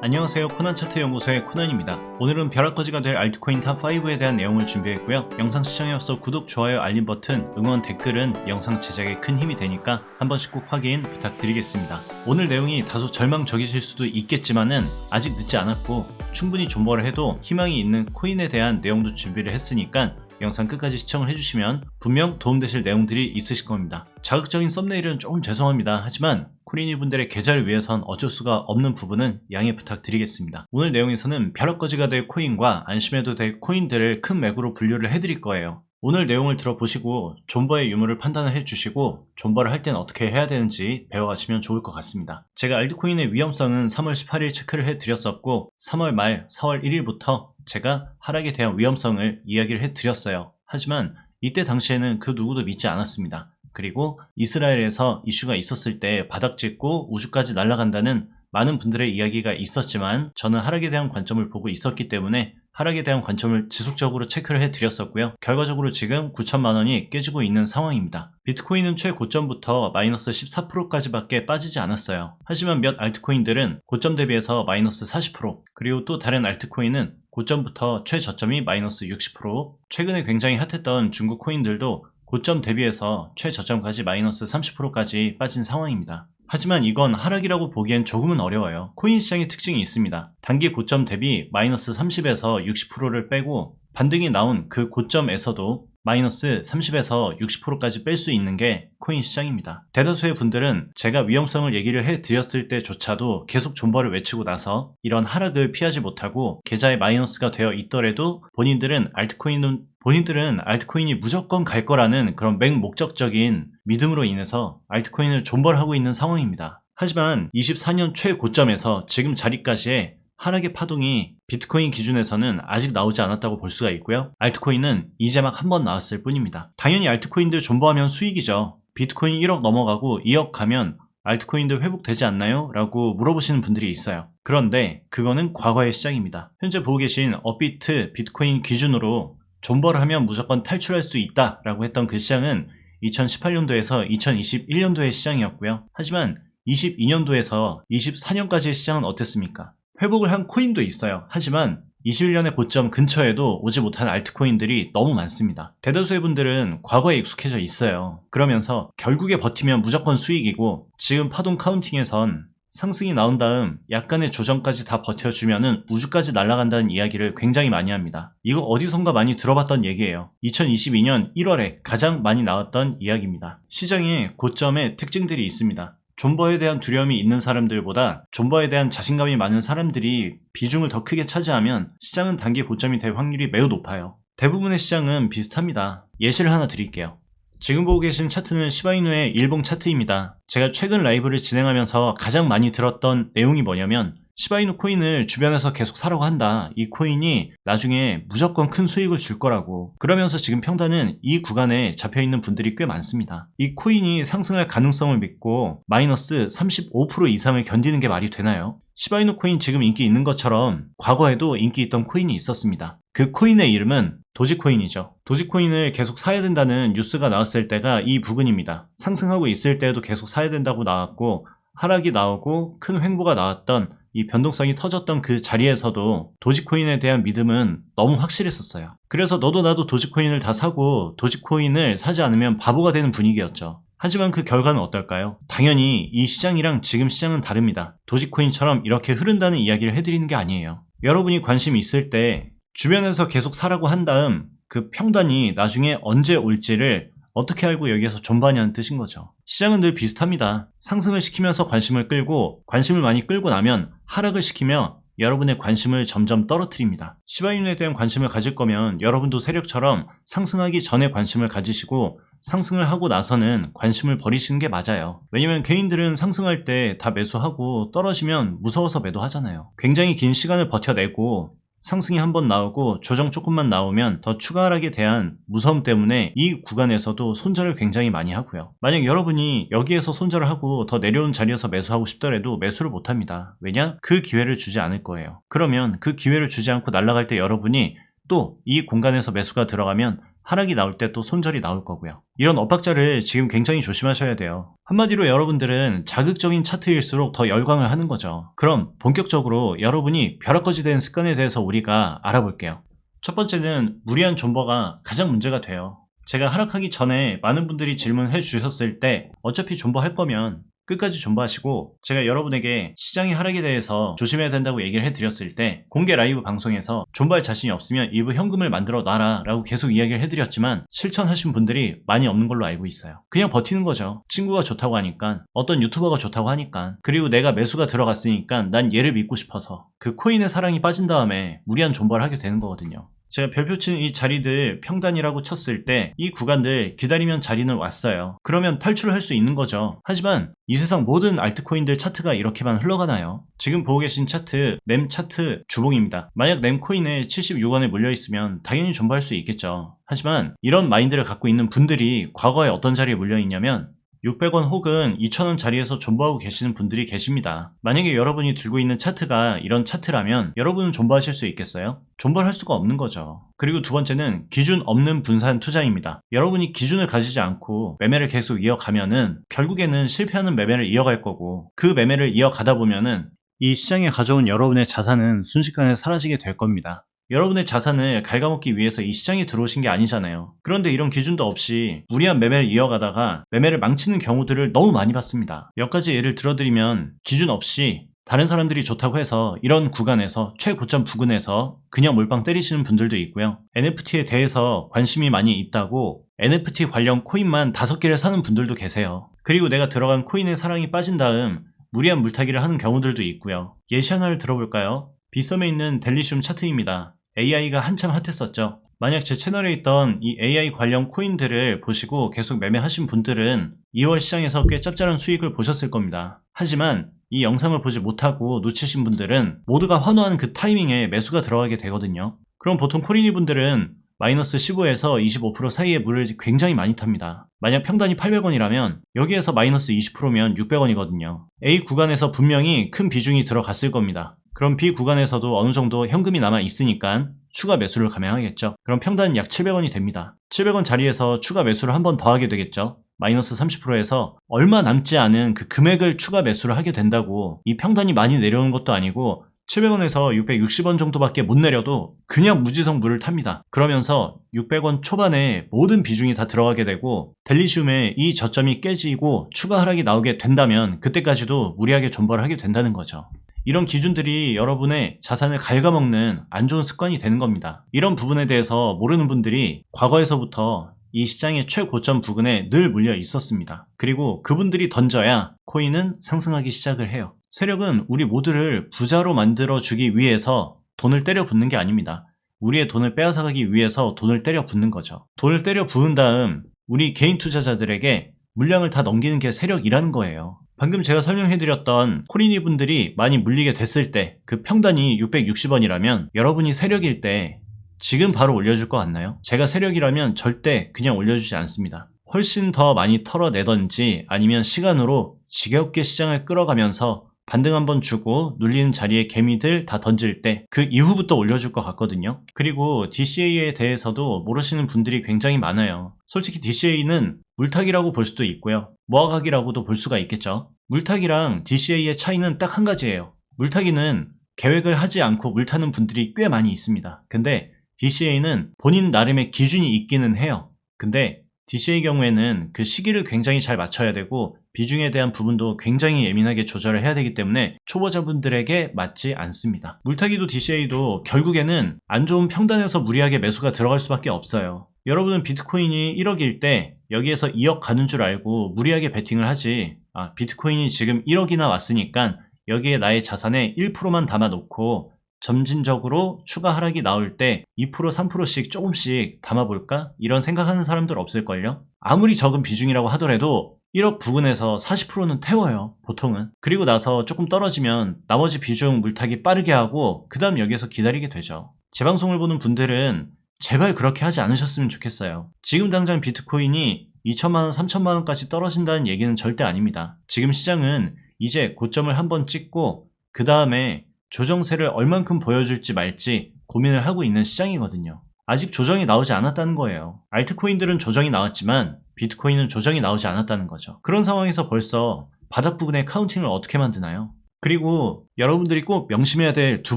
안녕하세요 코난 차트 연구소의 코난입니다. 오늘은 벼락거지가 될 알트코인 탑5에 대한 내용을 준비했고요. 영상 시청에 앞서 구독, 좋아요, 알림 버튼, 응원, 댓글은 영상 제작에 큰 힘이 되니까 한 번씩 꼭 확인 부탁드리겠습니다. 오늘 내용이 다소 절망적이실 수도 있겠지만은 아직 늦지 않았고 충분히 존버를 해도 희망이 있는 코인에 대한 내용도 준비를 했으니까 영상 끝까지 시청을 해주시면 분명 도움되실 내용들이 있으실 겁니다. 자극적인 썸네일은 조금 죄송합니다. 하지만 코리니 분들의 계좌를 위해선 어쩔 수가 없는 부분은 양해 부탁드리겠습니다. 오늘 내용에서는 벼락거지가 될 코인과 안심해도 될 코인들을 큰 맥으로 분류를 해드릴 거예요. 오늘 내용을 들어보시고 존버의 유무를 판단을 해주시고 존버를 할 때는 어떻게 해야 되는지 배워가시면 좋을 것 같습니다. 제가 알트코인의 위험성은 3월 18일 체크를 해드렸었고 3월 말 4월 1일부터 제가 하락에 대한 위험성을 이야기를 해드렸어요. 하지만 이때 당시에는 그 누구도 믿지 않았습니다. 그리고 이스라엘에서 이슈가 있었을 때 바닥 찍고 우주까지 날아간다는 많은 분들의 이야기가 있었지만 저는 하락에 대한 관점을 보고 있었기 때문에 하락에 대한 관점을 지속적으로 체크를 해드렸었고요. 결과적으로 지금 9천만 원이 깨지고 있는 상황입니다. 비트코인은 최고점부터 마이너스 14%까지 밖에 빠지지 않았어요. 하지만 몇 알트코인들은 고점 대비해서 마이너스 40% 그리고 또 다른 알트코인은 고점부터 최저점이 마이너스 60% 최근에 굉장히 핫했던 중국 코인들도 고점 대비해서 최저점까지 마이너스 30%까지 빠진 상황입니다. 하지만 이건 하락이라고 보기엔 조금은 어려워요. 코인 시장의 특징이 있습니다. 단기 고점 대비 마이너스 30에서 60%를 빼고 반등이 나온 그 고점에서도 마이너스 30에서 60%까지 뺄 수 있는 게 코인 시장입니다. 대다수의 분들은 제가 위험성을 얘기를 해 드렸을 때조차도 계속 존버를 외치고 나서 이런 하락을 피하지 못하고 계좌에 마이너스가 되어 있더라도 본인들은 알트코인은 본인들은 알트코인이 무조건 갈 거라는 그런 맹목적적인 믿음으로 인해서 알트코인을 존버를 하고 있는 상황입니다. 하지만 24년 최고점에서 지금 자리까지의 하락의 파동이 비트코인 기준에서는 아직 나오지 않았다고 볼 수가 있고요. 알트코인은 이제 막 한 번 나왔을 뿐입니다. 당연히 알트코인들 존버하면 수익이죠. 비트코인 1억 넘어가고 2억 가면 알트코인들 회복되지 않나요? 라고 물어보시는 분들이 있어요. 그런데 그거는 과거의 시장입니다. 현재 보고 계신 업비트 비트코인 기준으로 존버를 하면 무조건 탈출할 수 있다 라고 했던 그 시장은 2018년도에서 2021년도의 시장이었고요. 하지만 22년도에서 24년까지의 시장은 어땠습니까? 회복을 한 코인도 있어요. 하지만 21년의 고점 근처에도 오지 못한 알트코인들이 너무 많습니다. 대다수의 분들은 과거에 익숙해져 있어요. 그러면서 결국에 버티면 무조건 수익이고 지금 파동 카운팅에선 상승이 나온 다음 약간의 조정까지 다 버텨주면은 우주까지 날아간다는 이야기를 굉장히 많이 합니다. 이거 어디선가 많이 들어봤던 얘기예요. 2022년 1월에 가장 많이 나왔던 이야기입니다. 시장의 고점의 특징들이 있습니다. 존버에 대한 두려움이 있는 사람들보다 존버에 대한 자신감이 많은 사람들이 비중을 더 크게 차지하면 시장은 단기 고점이 될 확률이 매우 높아요. 대부분의 시장은 비슷합니다. 예시를 하나 드릴게요. 지금 보고 계신 차트는 시바이누의 일봉 차트입니다. 제가 최근 라이브를 진행하면서 가장 많이 들었던 내용이 뭐냐면 시바이누 코인을 주변에서 계속 사라고 한다. 이 코인이 나중에 무조건 큰 수익을 줄 거라고. 그러면서 지금 평단은 이 구간에 잡혀 있는 분들이 꽤 많습니다. 이 코인이 상승할 가능성을 믿고 마이너스 35% 이상을 견디는 게 말이 되나요? 시바이누 코인 지금 인기 있는 것처럼 과거에도 인기 있던 코인이 있었습니다. 그 코인의 이름은 도지코인이죠. 도지코인을 계속 사야 된다는 뉴스가 나왔을 때가 이 부근입니다. 상승하고 있을 때도 계속 사야 된다고 나왔고 하락이 나오고 큰 횡보가 나왔던 이 변동성이 터졌던 그 자리에서도 도지코인에 대한 믿음은 너무 확실했었어요. 그래서 너도 나도 도지코인을 다 사고 도지코인을 사지 않으면 바보가 되는 분위기였죠. 하지만 그 결과는 어떨까요? 당연히 이 시장이랑 지금 시장은 다릅니다. 도지코인처럼 이렇게 흐른다는 이야기를 해드리는 게 아니에요. 여러분이 관심이 있을 때 주변에서 계속 사라고 한 다음 그 평단이 나중에 언제 올지를 어떻게 알고 여기에서 존버하냐는 뜻인 거죠. 시장은 늘 비슷합니다. 상승을 시키면서 관심을 끌고 관심을 많이 끌고 나면 하락을 시키며 여러분의 관심을 점점 떨어뜨립니다. 시바인에 대한 관심을 가질 거면 여러분도 세력처럼 상승하기 전에 관심을 가지시고 상승을 하고 나서는 관심을 버리시는 게 맞아요. 왜냐면 개인들은 상승할 때 다 매수하고 떨어지면 무서워서 매도하잖아요. 굉장히 긴 시간을 버텨내고 상승이 한 번 나오고 조정 조금만 나오면 더 추가 하락에 대한 무서움 때문에 이 구간에서도 손절을 굉장히 많이 하고요. 만약 여러분이 여기에서 손절을 하고 더 내려온 자리에서 매수하고 싶더라도 매수를 못 합니다. 왜냐? 그 기회를 주지 않을 거예요. 그러면 그 기회를 주지 않고 날아갈 때 여러분이 또 이 공간에서 매수가 들어가면 하락이 나올 때 또 손절이 나올 거고요. 이런 엇박자를 지금 굉장히 조심하셔야 돼요. 한마디로 여러분들은 자극적인 차트일수록 더 열광을 하는 거죠. 그럼 본격적으로 여러분이 벼락거지 된 습관에 대해서 우리가 알아볼게요. 첫 번째는 무리한 존버가 가장 문제가 돼요. 제가 하락하기 전에 많은 분들이 질문해 주셨을 때 어차피 존버 할 거면 끝까지 존버하시고 제가 여러분에게 시장의 하락에 대해서 조심해야 된다고 얘기를 해드렸을 때 공개 라이브 방송에서 존버할 자신이 없으면 일부 현금을 만들어 놔라 라고 계속 이야기를 해드렸지만 실천하신 분들이 많이 없는 걸로 알고 있어요. 그냥 버티는 거죠. 친구가 좋다고 하니까 어떤 유튜버가 좋다고 하니까 그리고 내가 매수가 들어갔으니까 난 얘를 믿고 싶어서 그 코인의 사랑이 빠진 다음에 무리한 존버를 하게 되는 거거든요. 제가 별표 친이 자리들 평단이라고 쳤을 때 이 구간들 기다리면 자리는 왔어요. 그러면 탈출을 할수 있는 거죠. 하지만 이 세상 모든 알트코인들 차트가 이렇게만 흘러가나요? 지금 보고 계신 차트 램 차트 주봉입니다. 만약 램 코인에 76원에 물려 있으면 당연히 존버할 수 있겠죠. 하지만 이런 마인드를 갖고 있는 분들이 과거에 어떤 자리에 물려 있냐면 600원 혹은 2,000원 자리에서 존버하고 계시는 분들이 계십니다. 만약에 여러분이 들고 있는 차트가 이런 차트라면 여러분은 존버하실 수 있겠어요? 존버를 할 수가 없는 거죠. 그리고 두 번째는 기준 없는 분산 투자입니다. 여러분이 기준을 가지지 않고 매매를 계속 이어가면은 결국에는 실패하는 매매를 이어갈 거고 그 매매를 이어가다 보면은 이 시장에 가져온 여러분의 자산은 순식간에 사라지게 될 겁니다. 여러분의 자산을 갉아먹기 위해서 이 시장에 들어오신 게 아니잖아요. 그런데 이런 기준도 없이 무리한 매매를 이어가다가 매매를 망치는 경우들을 너무 많이 봤습니다. 몇 가지 예를 들어드리면 기준 없이 다른 사람들이 좋다고 해서 이런 구간에서 최고점 부근에서 그냥 몰빵 때리시는 분들도 있고요. NFT에 대해서 관심이 많이 있다고 NFT 관련 코인만 다섯 개를 사는 분들도 계세요. 그리고 내가 들어간 코인의 사랑이 빠진 다음 무리한 물타기를 하는 경우들도 있고요. 예시 하나를 들어볼까요? 빗썸에 있는 델리슘 차트입니다. AI가 한참 핫했었죠. 만약 제 채널에 있던 이 AI 관련 코인들을 보시고 계속 매매하신 분들은 2월 시장에서 꽤 짭짤한 수익을 보셨을 겁니다. 하지만 이 영상을 보지 못하고 놓치신 분들은 모두가 환호하는 그 타이밍에 매수가 들어가게 되거든요. 그럼 보통 코리니 분들은 마이너스 15에서 25% 사이의 물을 굉장히 많이 탑니다. 만약 평단이 800원이라면 여기에서 마이너스 20%면 600원이거든요. A 구간에서 분명히 큰 비중이 들어갔을 겁니다. 그럼 B 구간에서도 어느 정도 현금이 남아 있으니까 추가 매수를 감행하겠죠. 그럼 평단은 약 700원이 됩니다. 700원 자리에서 추가 매수를 한 번 더 하게 되겠죠. 마이너스 30%에서 얼마 남지 않은 그 금액을 추가 매수를 하게 된다고 이 평단이 많이 내려오는 것도 아니고 700원에서 660원 정도밖에 못 내려도 그냥 무지성 물을 탑니다. 그러면서 600원 초반에 모든 비중이 다 들어가게 되고 델리슘의 이 저점이 깨지고 추가 하락이 나오게 된다면 그때까지도 무리하게 존버를 하게 된다는 거죠. 이런 기준들이 여러분의 자산을 갉아먹는 안 좋은 습관이 되는 겁니다. 이런 부분에 대해서 모르는 분들이 과거에서부터 이 시장의 최고점 부근에 늘 물려 있었습니다. 그리고 그분들이 던져야 코인은 상승하기 시작을 해요. 세력은 우리 모두를 부자로 만들어 주기 위해서 돈을 때려 붓는 게 아닙니다. 우리의 돈을 빼앗아가기 위해서 돈을 때려 붓는 거죠. 돈을 때려 부은 다음 우리 개인 투자자들에게 물량을 다 넘기는 게 세력이라는 거예요. 방금 제가 설명해드렸던 코리니 분들이 많이 물리게 됐을 때 그 평단이 660원이라면 여러분이 세력일 때 지금 바로 올려줄 것 같나요? 제가 세력이라면 절대 그냥 올려주지 않습니다. 훨씬 더 많이 털어내던지 아니면 시간으로 지겹게 시장을 끌어가면서 반등 한번 주고 눌리는 자리에 개미들 다 던질 때 그 이후부터 올려줄 것 같거든요. 그리고 DCA에 대해서도 모르시는 분들이 굉장히 많아요. 솔직히 DCA는 물타기라고 볼 수도 있고요. 모아가기라고도 볼 수가 있겠죠. 물타기랑 DCA의 차이는 딱 한 가지예요. 물타기는 계획을 하지 않고 물타는 분들이 꽤 많이 있습니다. 근데 DCA는 본인 나름의 기준이 있기는 해요. 근데 DCA 경우에는 그 시기를 굉장히 잘 맞춰야 되고 비중에 대한 부분도 굉장히 예민하게 조절을 해야 되기 때문에 초보자분들에게 맞지 않습니다. 물타기도 DCA도 결국에는 안 좋은 평단에서 무리하게 매수가 들어갈 수밖에 없어요. 여러분은 비트코인이 1억일 때 여기에서 2억 가는 줄 알고 무리하게 베팅을 하지 아, 비트코인이 지금 1억이나 왔으니까 여기에 나의 자산의 1%만 담아놓고 점진적으로 추가 하락이 나올 때 2% 3%씩 조금씩 담아볼까? 이런 생각하는 사람들 없을걸요? 아무리 적은 비중이라고 하더라도 1억 부근에서 40%는 태워요 보통은 그리고 나서 조금 떨어지면 나머지 비중 물타기 빠르게 하고 그 다음 여기에서 기다리게 되죠 제 방송을 보는 분들은 제발 그렇게 하지 않으셨으면 좋겠어요 지금 당장 비트코인이 2천만원 3천만원까지 떨어진다는 얘기는 절대 아닙니다 지금 시장은 이제 고점을 한번 찍고 그 다음에 조정세를 얼만큼 보여줄지 말지 고민을 하고 있는 시장이거든요. 아직 조정이 나오지 않았다는 거예요. 알트코인들은 조정이 나왔지만 비트코인은 조정이 나오지 않았다는 거죠. 그런 상황에서 벌써 바닥 부분의 카운팅을 어떻게 만드나요? 그리고 여러분들이 꼭 명심해야 될 두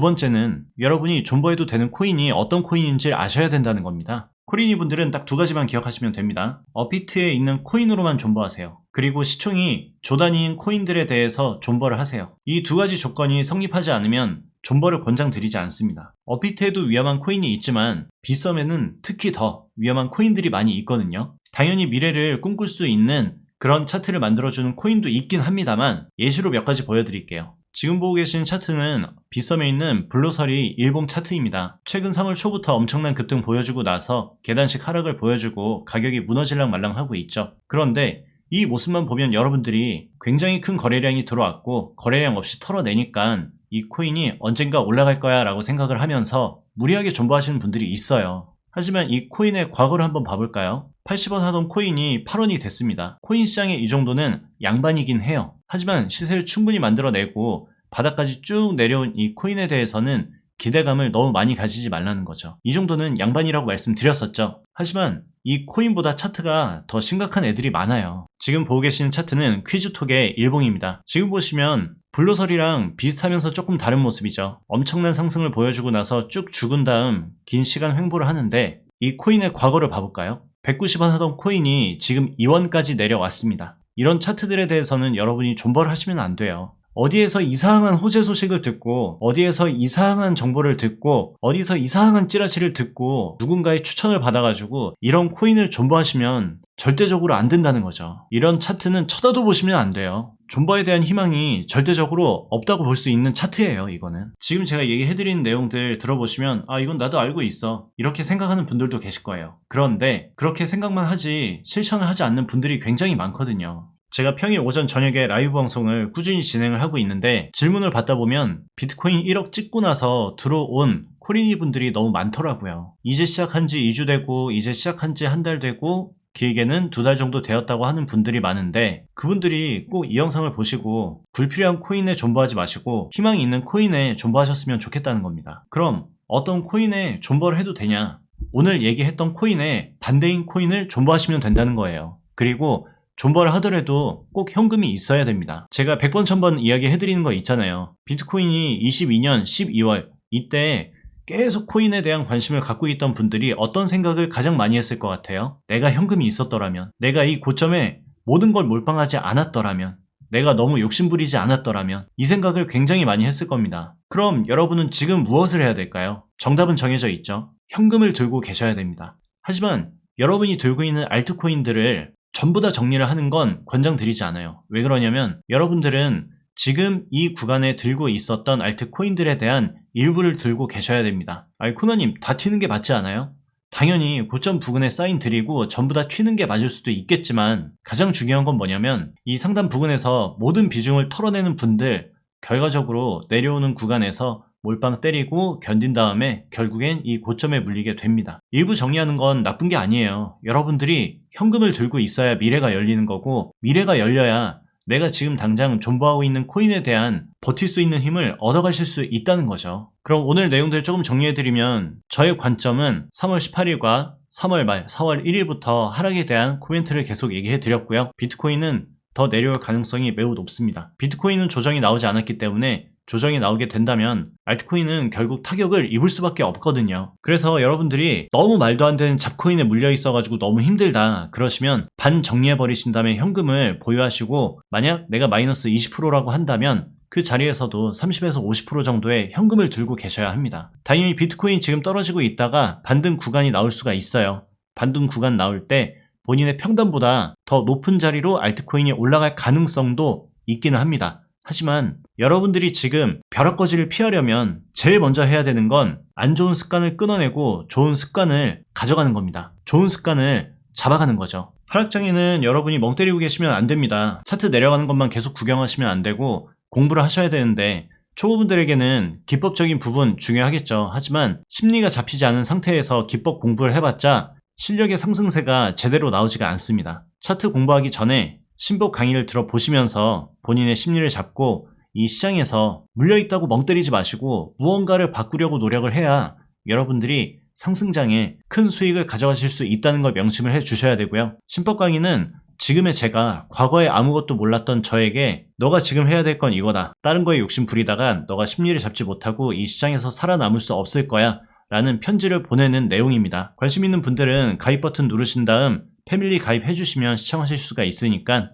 번째는 여러분이 존버해도 되는 코인이 어떤 코인인지 아셔야 된다는 겁니다. 코린이 분들은 딱 두 가지만 기억하시면 됩니다. 어피트에 있는 코인으로만 존버하세요. 그리고 시총이 조단위인 코인들에 대해서 존버를 하세요. 이 두 가지 조건이 성립하지 않으면 존버를 권장드리지 않습니다. 어피트에도 위험한 코인이 있지만 비썸에는 특히 더 위험한 코인들이 많이 있거든요. 당연히 미래를 꿈꿀 수 있는 그런 차트를 만들어주는 코인도 있긴 합니다만 예시로 몇 가지 보여드릴게요. 지금 보고 계신 차트는 비썸에 있는 블루설이 일봉 차트입니다. 최근 3월 초부터 엄청난 급등 보여주고 나서 계단식 하락을 보여주고 가격이 무너질랑 말랑 하고 있죠. 그런데 이 모습만 보면 여러분들이 굉장히 큰 거래량이 들어왔고 거래량 없이 털어내니까 이 코인이 언젠가 올라갈 거야 라고 생각을 하면서 무리하게 존버하시는 분들이 있어요. 하지만 이 코인의 과거를 한번 봐볼까요? 80원 하던 코인이 8원이 됐습니다. 코인 시장의 이 정도는 양반이긴 해요. 하지만 시세를 충분히 만들어내고 바닥까지 쭉 내려온 이 코인에 대해서는 기대감을 너무 많이 가지지 말라는 거죠. 이 정도는 양반이라고 말씀드렸었죠. 하지만 이 코인보다 차트가 더 심각한 애들이 많아요. 지금 보고 계시는 차트는 퀴즈톡의 일봉입니다. 지금 보시면 블루설이랑 비슷하면서 조금 다른 모습이죠. 엄청난 상승을 보여주고 나서 쭉 죽은 다음 긴 시간 횡보를 하는데 이 코인의 과거를 봐볼까요? 190원 하던 코인이 지금 2원까지 내려왔습니다. 이런 차트들에 대해서는 여러분이 존버를 하시면 안 돼요. 어디에서 이상한 호재 소식을 듣고 어디에서 이상한 정보를 듣고 어디서 이상한 찌라시를 듣고 누군가의 추천을 받아가지고 이런 코인을 존버하시면 절대적으로 안 된다는 거죠. 이런 차트는 쳐다도 보시면 안 돼요. 존버에 대한 희망이 절대적으로 없다고 볼 수 있는 차트예요, 이거는. 지금 제가 얘기해드린 내용들 들어보시면, 아, 이건 나도 알고 있어. 이렇게 생각하는 분들도 계실 거예요. 그런데, 그렇게 생각만 하지, 실천을 하지 않는 분들이 굉장히 많거든요. 제가 평일 오전 저녁에 라이브 방송을 꾸준히 진행을 하고 있는데 질문을 받다 보면 비트코인 1억 찍고 나서 들어온 코리니 분들이 너무 많더라고요. 이제 시작한 지 2주 되고 이제 시작한 지 한 달 되고 길게는 두 달 정도 되었다고 하는 분들이 많은데 그분들이 꼭 이 영상을 보시고 불필요한 코인에 존버하지 마시고 희망이 있는 코인에 존버하셨으면 좋겠다는 겁니다. 그럼 어떤 코인에 존버를 해도 되냐? 오늘 얘기했던 코인에 반대인 코인을 존버하시면 된다는 거예요. 그리고 존버를 하더라도 꼭 현금이 있어야 됩니다. 제가 100번 1000번 이야기 해드리는 거 있잖아요. 비트코인이 22년 12월 이때 계속 코인에 대한 관심을 갖고 있던 분들이 어떤 생각을 가장 많이 했을 것 같아요? 내가 현금이 있었더라면, 내가 이 고점에 모든 걸 몰빵하지 않았더라면, 내가 너무 욕심부리지 않았더라면, 이 생각을 굉장히 많이 했을 겁니다. 그럼 여러분은 지금 무엇을 해야 될까요? 정답은 정해져 있죠. 현금을 들고 계셔야 됩니다. 하지만 여러분이 들고 있는 알트코인들을 전부 다 정리를 하는 건 권장드리지 않아요. 왜 그러냐면 여러분들은 지금 이 구간에 들고 있었던 알트코인들에 대한 일부를 들고 계셔야 됩니다. 아니 코너님 다 튀는 게 맞지 않아요? 당연히 고점 부근에 사인 드리고 전부 다 튀는 게 맞을 수도 있겠지만 가장 중요한 건 뭐냐면 이 상단 부근에서 모든 비중을 털어내는 분들 결과적으로 내려오는 구간에서 몰빵 때리고 견딘 다음에 결국엔 이 고점에 물리게 됩니다. 일부 정리하는 건 나쁜 게 아니에요. 여러분들이 현금을 들고 있어야 미래가 열리는 거고 미래가 열려야 내가 지금 당장 존버하고 있는 코인에 대한 버틸 수 있는 힘을 얻어가실 수 있다는 거죠. 그럼 오늘 내용들 조금 정리해드리면 저의 관점은 3월 18일과 3월 말 4월 1일부터 하락에 대한 코멘트를 계속 얘기해드렸고요. 비트코인은 더 내려올 가능성이 매우 높습니다. 비트코인은 조정이 나오지 않았기 때문에 조정이 나오게 된다면 알트코인은 결국 타격을 입을 수밖에 없거든요. 그래서 여러분들이 너무 말도 안 되는 잡코인에 물려 있어가지고 너무 힘들다 그러시면 반 정리해 버리신 다음에 현금을 보유하시고 만약 내가 마이너스 20%라고 한다면 그 자리에서도 30에서 50% 정도의 현금을 들고 계셔야 합니다. 당연히 비트코인 지금 떨어지고 있다가 반등 구간이 나올 수가 있어요. 반등 구간 나올 때 본인의 평단보다 더 높은 자리로 알트코인이 올라갈 가능성도 있기는 합니다. 하지만 여러분들이 지금 벼락 거지를 피하려면 제일 먼저 해야 되는 건 안 좋은 습관을 끊어내고 좋은 습관을 가져가는 겁니다. 좋은 습관을 잡아가는 거죠. 하락장에는 여러분이 멍 때리고 계시면 안 됩니다. 차트 내려가는 것만 계속 구경하시면 안 되고 공부를 하셔야 되는데 초보분들에게는 기법적인 부분 중요하겠죠. 하지만 심리가 잡히지 않은 상태에서 기법 공부를 해봤자 실력의 상승세가 제대로 나오지가 않습니다. 차트 공부하기 전에 신복 강의를 들어보시면서 본인의 심리를 잡고 이 시장에서 물려있다고 멍 때리지 마시고 무언가를 바꾸려고 노력을 해야 여러분들이 상승장에 큰 수익을 가져가실 수 있다는 걸 명심을 해 주셔야 되고요. 신법 강의는 지금의 제가 과거에 아무것도 몰랐던 저에게 너가 지금 해야 될 건 이거다. 다른 거에 욕심 부리다간 너가 심리를 잡지 못하고 이 시장에서 살아남을 수 없을 거야. 라는 편지를 보내는 내용입니다. 관심 있는 분들은 가입 버튼 누르신 다음 패밀리 가입해 주시면 시청하실 수가 있으니까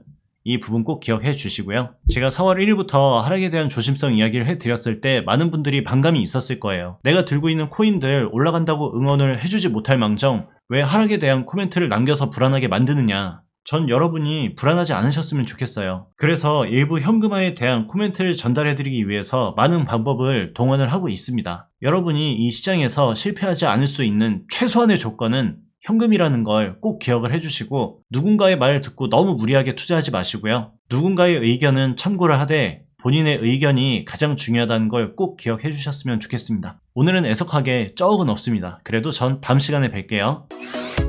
이 부분 꼭 기억해 주시고요. 제가 4월 1일부터 하락에 대한 조심성 이야기를 해드렸을 때 많은 분들이 반감이 있었을 거예요. 내가 들고 있는 코인들 올라간다고 응원을 해주지 못할 망정 왜 하락에 대한 코멘트를 남겨서 불안하게 만드느냐. 전 여러분이 불안하지 않으셨으면 좋겠어요. 그래서 일부 현금화에 대한 코멘트를 전달해드리기 위해서 많은 방법을 동원을 하고 있습니다. 여러분이 이 시장에서 실패하지 않을 수 있는 최소한의 조건은 현금이라는 걸 꼭 기억을 해주시고 누군가의 말을 듣고 너무 무리하게 투자하지 마시고요. 누군가의 의견은 참고를 하되 본인의 의견이 가장 중요하다는 걸 꼭 기억해 주셨으면 좋겠습니다. 오늘은 애석하게 적은 없습니다. 그래도 전 다음 시간에 뵐게요.